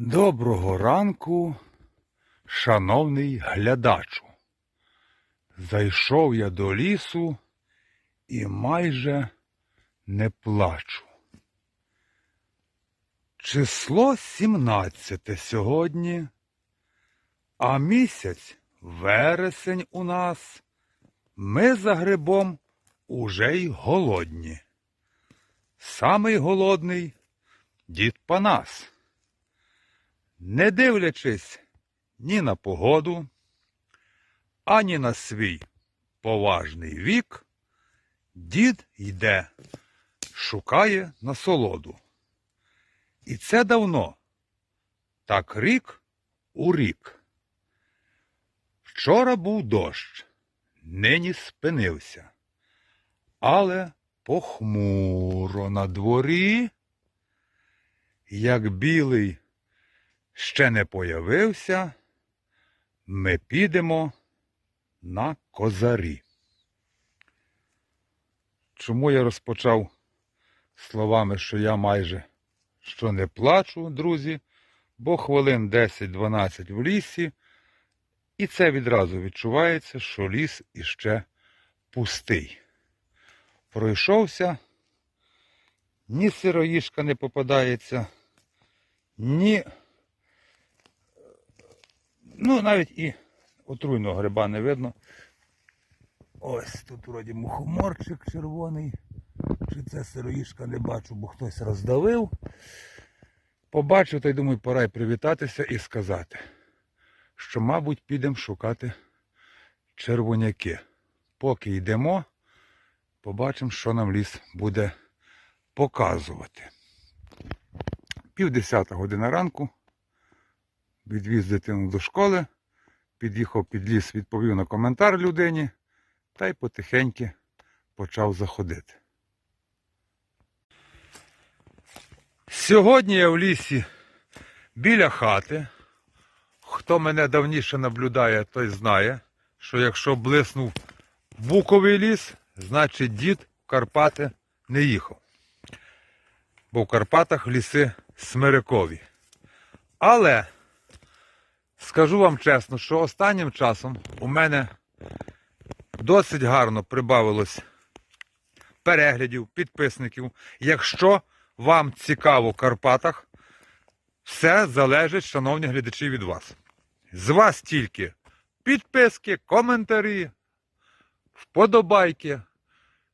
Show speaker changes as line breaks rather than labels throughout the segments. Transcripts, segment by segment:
Доброго ранку, шановний глядачу. Зайшов я до лісу і майже не плачу. Число 17 сьогодні, а місяць вересень у нас. Ми за грибом уже й голодні. Самий голодний дід Панас. Не дивлячись ні на погоду, ані на свій поважний вік, дід йде, шукає насолоду. І це давно, так рік у рік. Вчора був дощ, нині спинився, але похмуро на дворі, як білий ще не появився, ми підемо на козарі. Чому я розпочав словами, що я майже що не плачу, друзі, бо хвилин 10-12 в лісі, і це відразу відчувається, що ліс іще пустий. Пройшовся, ні сироїшка не попадається, ні Ну, навіть і отруйного гриба не видно. Ось тут вроді мухоморчик червоний. Чи це сироїшка не бачу, бо хтось роздавив. Побачив, та й думаю, пора й привітатися і сказати, що, мабуть, підемо шукати червоняки. Поки йдемо, побачимо, що нам ліс буде показувати. Півдесята година ранку відвіз дитину до школи, під'їхав під ліс, відповів на коментар людині та й потихеньки почав заходити. Сьогодні я в лісі біля хати. Хто мене давніше наблюдає, той знає, що якщо блиснув буковий ліс, значить дід в Карпати не їхав. Бо в Карпатах ліси смирикові. Але Скажу вам чесно, що останнім часом у мене досить гарно прибавилось переглядів, підписників. Якщо вам цікаво в Карпатах, все залежить, шановні глядачі, від вас. З вас тільки підписки, коментарі, вподобайки,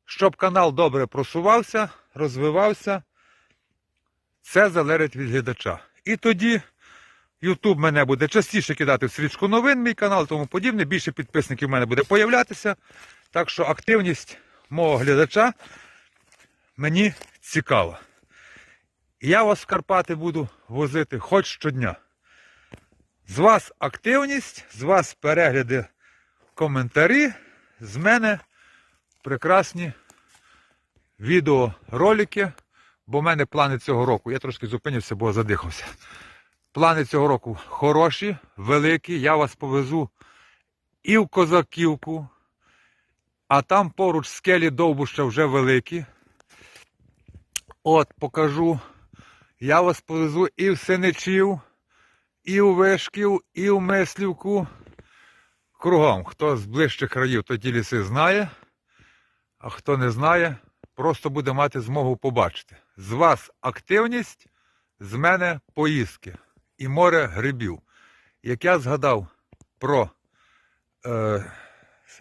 щоб канал добре просувався, розвивався. Це залежить від глядача. І тоді. Ютуб мене буде частіше кидати в свічку новин, мій канал і тому подібне. Більше підписників в мене буде появлятися. Так що активність мого глядача мені цікава. Я вас в Карпати буду возити хоч щодня. З вас активність, з вас перегляди, коментарі, з мене прекрасні відеоролики, бо в мене плани цього року. Я трошки зупинився, бо задихався. Плани цього року хороші, великі. Я вас повезу і в Козаківку, а там поруч скелі Довбуща вже великі. От покажу. Я вас повезу і в Синичів, і у Вишків, і в Мислівку. Кругом, хто з ближчих країв, то ті ліси знає, а хто не знає, просто буде мати змогу побачити. З вас активність, з мене поїздки і море грибів. Як я згадав про е,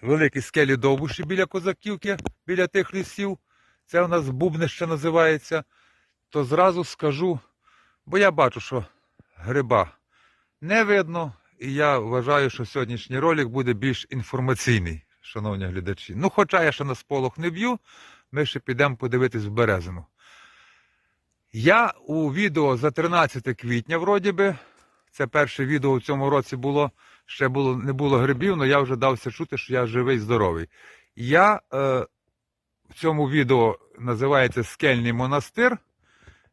великі скелі Довбуші біля Козаківки, біля тих лісів, це у нас Бубнище називається, то зразу скажу, бо я бачу, що гриба не видно, і я вважаю, що сьогоднішній ролик буде більш інформаційний, шановні глядачі. Ну, хоча я ще на сполох не б'ю, ми ще підемо подивитись в Березину. Я у відео за 13 квітня, вроді би, це перше відео в цьому році було, ще було, не було грибів, але я вже дався чути, що я живий, здоровий. Я е, в цьому відео називається Скельний монастир.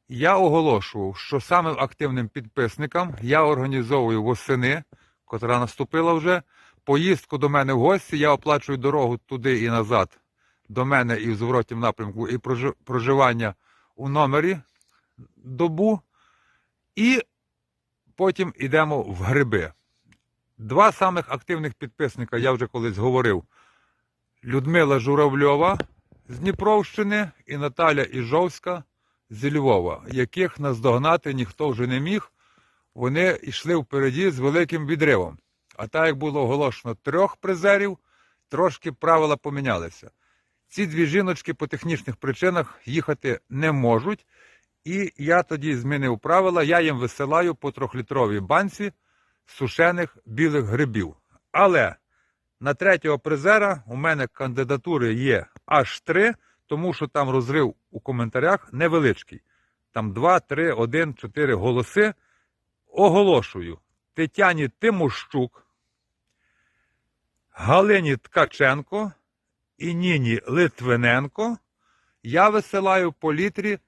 Я оголошував, що самим активним підписникам я організовую восени, котра наступила вже, поїздку до мене в гості, я оплачую дорогу туди і назад, до мене і в зворотнім напрямку, і проживання у номері добу і потім йдемо в гриби. Два самих активних підписника, я вже колись говорив. Людмила Журавльова з Дніпровщини і Наталя Іжовська зі Львова, яких наздогнати ніхто вже не міг. Вони йшли впереді з великим відривом. А так як було оголошено трьох призерів, трошки правила помінялися. Ці дві жіночки по технічних причинах їхати не можуть. І я тоді змінив правила, я їм висилаю по трьохлітровій банці сушених білих грибів. Але на третього призера у мене кандидатури є аж три, тому що там розрив у коментарях невеличкий. Там 2, 3, 1, 4 голоси. Оголошую Тетяні Тимощук, Галині Ткаченко і Ніні Литвиненко. Я висилаю по літрі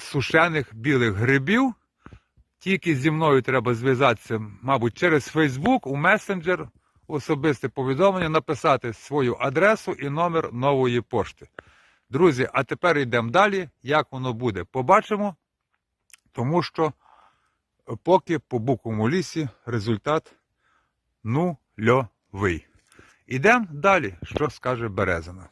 сушених білих грибів. Тільки зі мною треба зв'язатися, мабуть, через Фейсбук, у месенджер, особисте повідомлення, написати свою адресу і номер нової пошти. Друзі, а тепер йдемо далі. Як воно буде, побачимо, тому що поки по буковому лісі результат нульовий. Ідемо далі, що скаже Березина.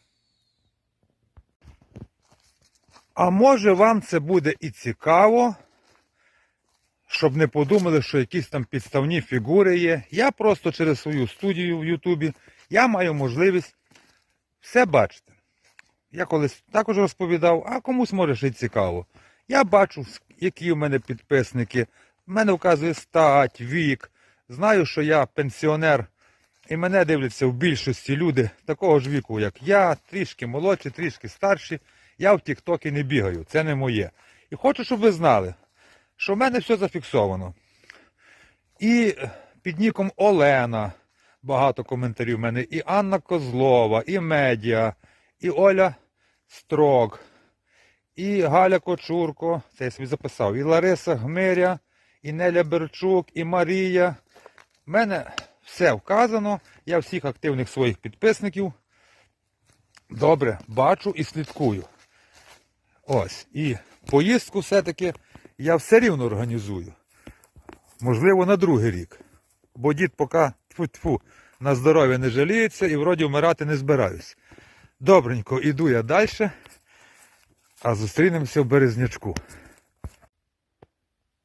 А може вам це буде і цікаво, щоб не подумали, що якісь там підставні фігури є. Я просто через свою студію в Ютубі я маю можливість все бачити. Я колись також розповідав, а комусь може ще й цікаво. Я бачу, які в мене підписники. В мене вказує стать, вік. Знаю, що я пенсіонер, і мене дивляться в більшості люди такого ж віку, як я, трішки молодші, трішки старші. Я в Тіктокі не бігаю, це не моє. І хочу, щоб ви знали, що в мене все зафіксовано. І під ніком Олена багато коментарів в мене, і Анна Козлова, і Медіа, і Оля Строк, і Галя Кочурко, це я собі записав, і Лариса Гмиря, і Неля Берчук, і Марія. У мене все вказано. Я всіх активних своїх підписників добре бачу і слідкую. Ось. І поїздку все-таки я все рівно організую. Можливо, на другий рік. Бо дід поки тьфу-тьфу, на здоров'я не жаліється і вроді вмирати не збираюсь. Добренько, іду я далі, а зустрінемося в Березнячку.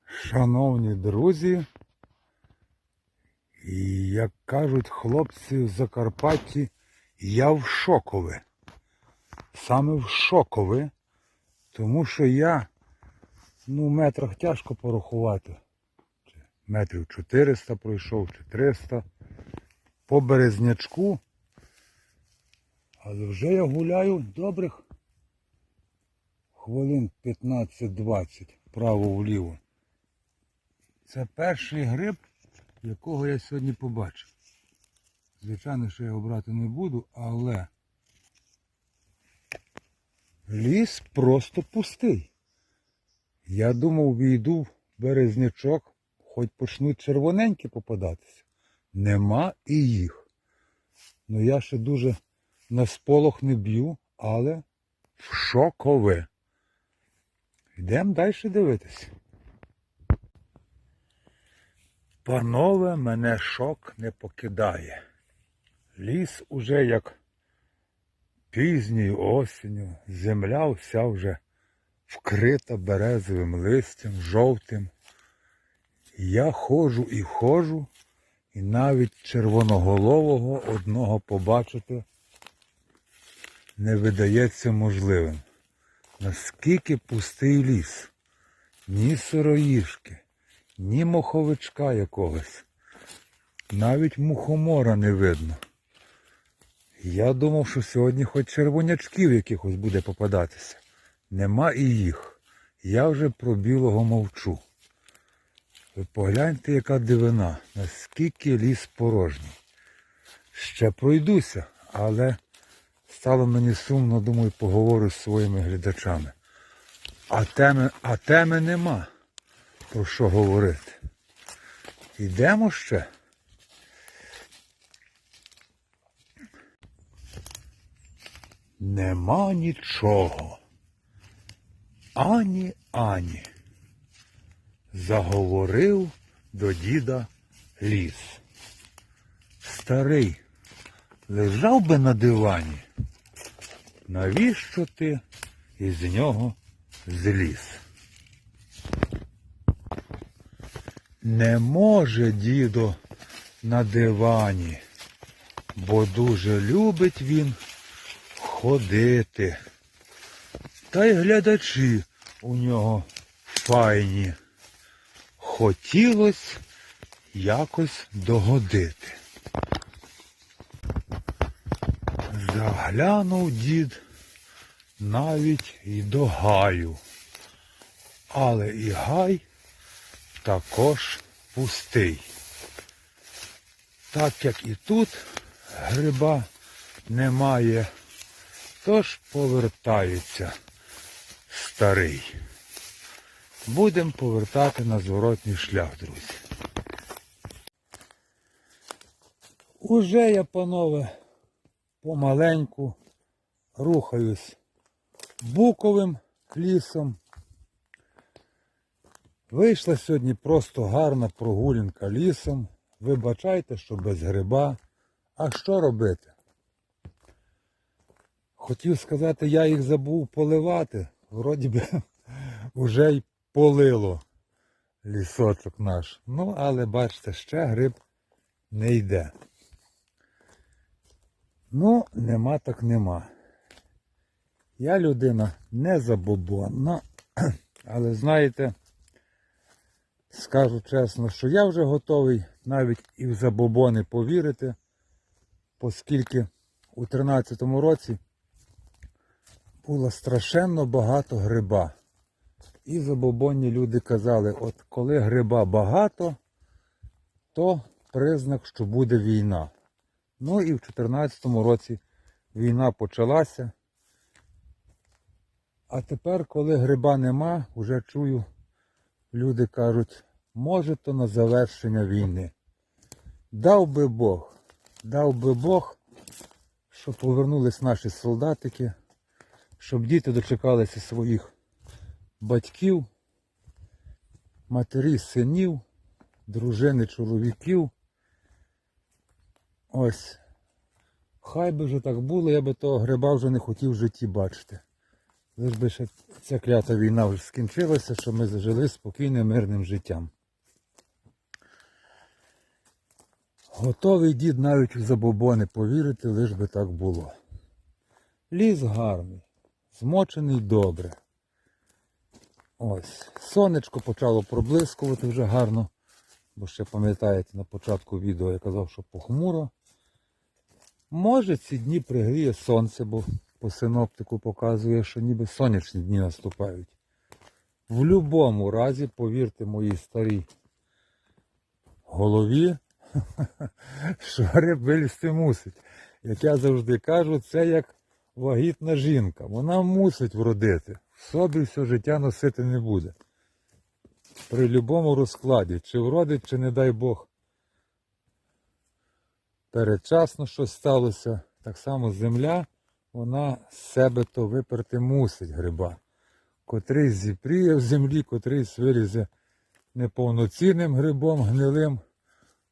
Шановні друзі, як кажуть хлопці в Закарпатті, я в шокове. Саме в шокове. Тому що я, ну, в метрах тяжко порахувати. Метрів 400 пройшов, чи 300. По березнячку. Але вже я гуляю добрих хвилин 15-20 вправо-вліво. Це перший гриб, якого я сьогодні побачив. Звичайно, що я його брати не буду, але Ліс просто пустий. Я думав, війду в березнячок, хоч почнуть червоненькі попадатися. Нема і їх. Ну я ще дуже на сполох не б'ю, але в шокове. Йдемо далі дивитися. Панове, мене шок не покидає. Ліс уже як пізньою осінню земля вся вже вкрита березовим листям, жовтим. Я ходжу і ходжу, і навіть червоноголового одного побачити не видається можливим. Наскільки пустий ліс, ні сироїшки, ні моховичка якогось, навіть мухомора не видно. Я думав, що сьогодні хоч червонячків якихось буде попадатися. Нема і їх. Я вже про білого мовчу. Ви погляньте, яка дивина, наскільки ліс порожній. Ще пройдуся, але стало мені сумно, думаю, поговорю з своїми глядачами. А теми, а теми нема про що говорити. Йдемо ще. Нема нічого. Ані ані. Заговорив до діда ліс. Старий, лежав би на дивані. Навіщо ти із нього зліз? Не може дідо на дивані, бо дуже любить він ходити. Та й глядачі у нього файні. Хотілось якось догодити. Заглянув дід навіть і до гаю. Але і гай також пустий. Так як і тут гриба немає, тож повертається старий. Будемо повертати на зворотній шлях, друзі. Уже я, панове, помаленьку рухаюсь буковим лісом. Вийшла сьогодні просто гарна прогулянка лісом. Вибачайте, що без гриба. А що робити? Хотів сказати, я їх забув поливати. Вроді би вже й полило лісочок наш. Ну, але бачите, ще гриб не йде. Ну, нема так нема. Я людина не забобонна, але знаєте, скажу чесно, що я вже готовий навіть і в забобони повірити, оскільки у 13-му році було страшенно багато гриба. І забобонні люди казали, от коли гриба багато, то признак, що буде війна. Ну і в 2014 році війна почалася. А тепер, коли гриба нема, вже чую, люди кажуть, може то на завершення війни. Дав би Бог, дав би Бог, щоб повернулись наші солдатики, щоб діти дочекалися своїх батьків, матері, синів, дружини, чоловіків. Ось. Хай би вже так було, я би того гриба вже не хотів в житті бачити. Лиш би ще ця клята війна вже скінчилася, щоб ми зажили спокійним, мирним життям. Готовий дід навіть у забобони повірити, лиш би так було. Ліс гарний, змочений добре. Ось, сонечко почало проблискувати вже гарно, бо ще пам'ятаєте на початку відео я казав, що похмуро. Може ці дні пригріє сонце, бо по синоптику показує, що ніби сонячні дні наступають. В будь-якому разі, повірте моїй старій голові, що гриб мусить. Як я завжди кажу, це як вагітна жінка. Вона мусить вродити. В собі все життя носити не буде. При будь-якому розкладі, чи вродить, чи не дай Бог. Передчасно щось сталося. Так само земля, вона з себе то виперти мусить гриба. Котрий зіпріє в землі, котрий вилізе неповноцінним грибом, гнилим,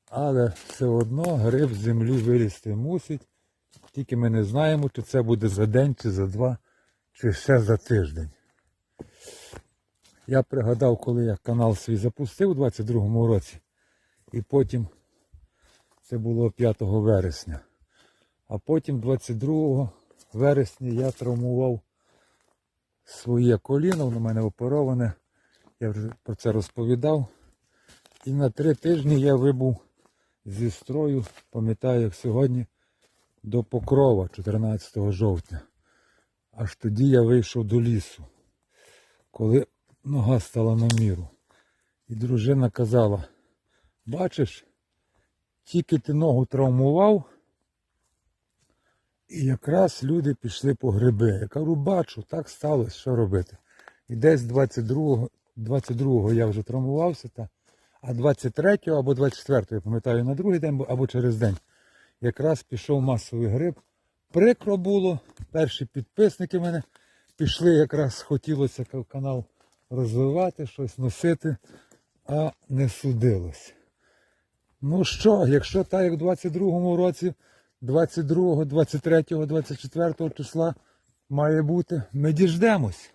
але все одно гриб землі вилізти мусить. Тільки ми не знаємо, чи це буде за день, чи за два, чи ще за тиждень. Я пригадав, коли я канал свій запустив у 22-му році, і потім це було 5 вересня. А потім 22 вересня я травмував своє коліно, воно в мене опероване. Я вже про це розповідав. І на три тижні я вибув зі строю, пам'ятаю, як сьогодні, до Покрова 14 жовтня. Аж тоді я вийшов до лісу, коли нога стала на міру. І дружина казала, бачиш, тільки ти ногу травмував, і якраз люди пішли по гриби. Я кажу, бачу, так сталося, що робити. І десь 22-го 22 я вже травмувався, та, а 23-го або 24-го, я пам'ятаю, на другий день або через день, якраз пішов масовий гриб. Прикро було, перші підписники мене пішли, якраз хотілося канал розвивати, щось носити. а не судилось. Ну що, якщо так, як в 22-му році, 22, 23, 24 числа має бути, ми діждемось.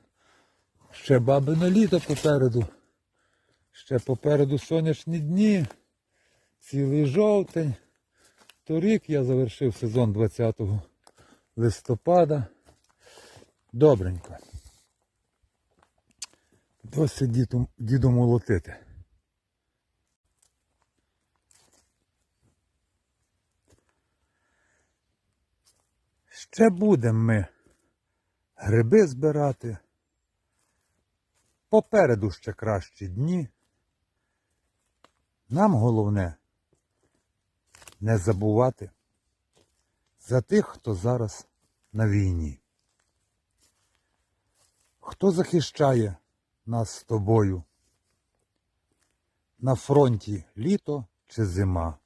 Ще бабине літо попереду. Ще попереду сонячні дні, цілий жовтень. Торік я завершив сезон 20 листопада. Добренько. Досить діду, діду молотити. Ще будемо ми гриби збирати. Попереду ще кращі дні. Нам головне не забувати за тих, хто зараз на війні. Хто захищає нас з тобою? На фронті літо чи зима?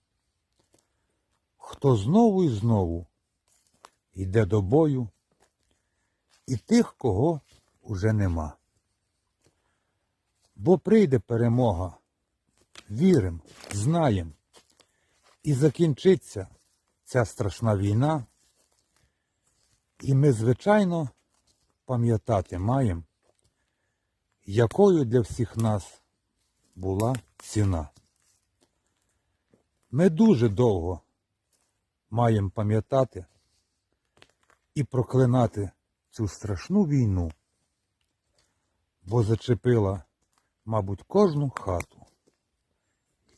Хто знову і знову йде до бою, і тих, кого уже нема. Бо прийде перемога, вірим, знаєм, і закінчиться ця страшна війна, і ми, звичайно, пам'ятати маємо, якою для всіх нас була ціна. Ми дуже довго маємо пам'ятати і проклинати цю страшну війну, бо зачепила, мабуть, кожну хату.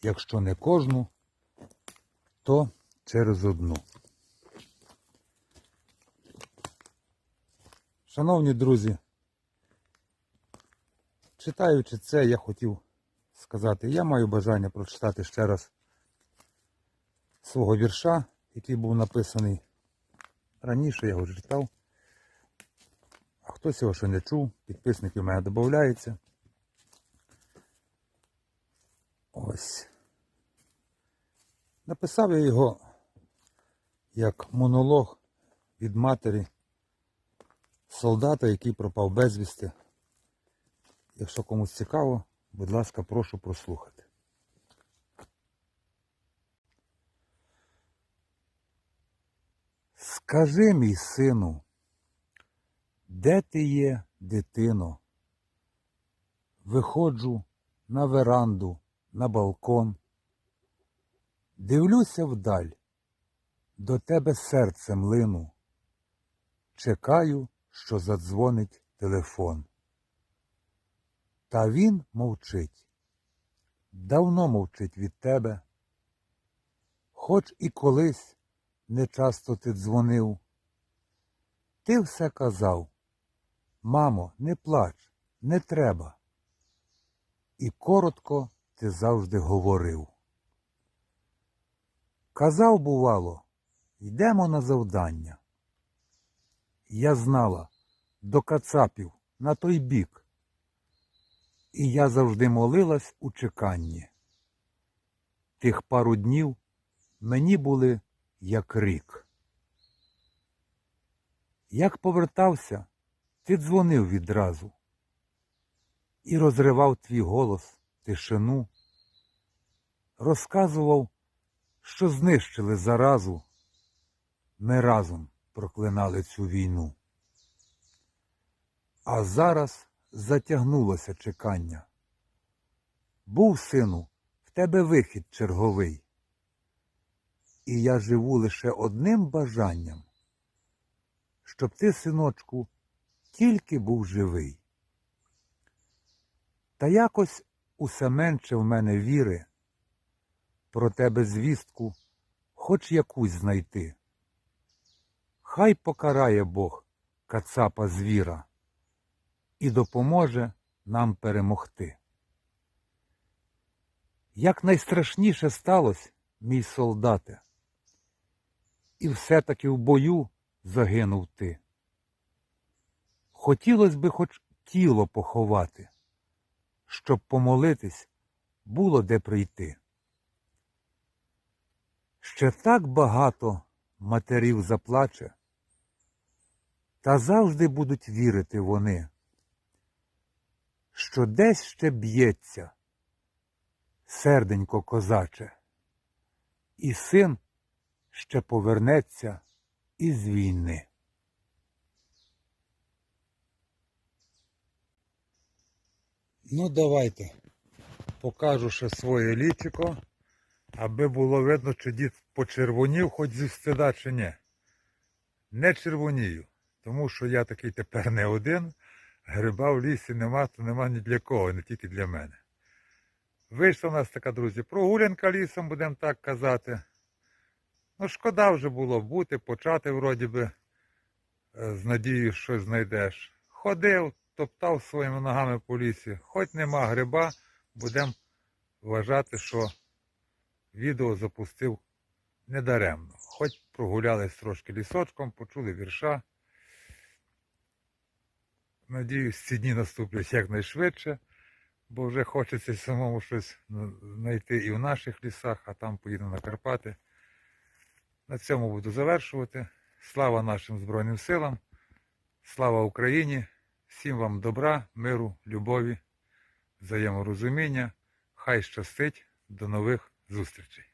Якщо не кожну, то через одну. Шановні друзі, читаючи це, я хотів сказати, я маю бажання прочитати ще раз свого вірша, який був написаний раніше, я його вже читав. А хтось його ще не чув, підписники в мене додаються. Ось. Написав я його як монолог від матері солдата, який пропав безвісти. Якщо комусь цікаво, будь ласка, прошу прослухати. Скажи, мій сину, де ти є, дитино? Виходжу на веранду, на балкон. Дивлюся вдаль, до тебе серцем лину. Чекаю, що задзвонить телефон. Та він мовчить, давно мовчить від тебе. Хоч і колись не часто ти дзвонив. Ти все казав, мамо, не плач, не треба. І коротко ти завжди говорив. Казав, бувало, йдемо на завдання. Я знала до кацапів на той бік. І я завжди молилась у чеканні. Тих пару днів мені були як рік. Як повертався, ти дзвонив відразу і розривав твій голос тишину, розказував, що знищили заразу. Ми разом проклинали цю війну. А зараз затягнулося чекання. Був, сину, в тебе вихід черговий. І я живу лише одним бажанням, щоб ти, синочку, тільки був живий. Та якось усе менше в мене віри, про тебе звістку хоч якусь знайти. Хай покарає Бог кацапа звіра і допоможе нам перемогти. Як найстрашніше сталося, мій солдате, і все-таки в бою загинув ти. Хотілося би хоч тіло поховати, щоб помолитись було де прийти. Ще так багато матерів заплаче, та завжди будуть вірити вони, що десь ще б'ється серденько козаче, і син ще повернеться із війни. Ну, давайте покажу ще своє лічико, аби було видно, чи дід почервонів хоч зі стида, чи ні. Не червонію, тому що я такий тепер не один. Гриба в лісі нема, то нема ні для кого, не тільки для мене. Вийшла у нас така, друзі, прогулянка лісом, будемо так казати. Ну, шкода вже було бути, почати вроді би е, з надією, що знайдеш. Ходив, топтав своїми ногами по лісі. Хоч нема гриба, будемо вважати, що відео запустив недаремно. Хоч прогулялись трошки лісочком, почули вірша. Надіюсь, ці дні наступлять якнайшвидше, бо вже хочеться самому щось знайти і в наших лісах, а там поїду на Карпати. На цьому буду завершувати. Слава нашим Збройним силам, слава Україні, всім вам добра, миру, любові, взаєморозуміння. Хай щастить, до нових зустрічей.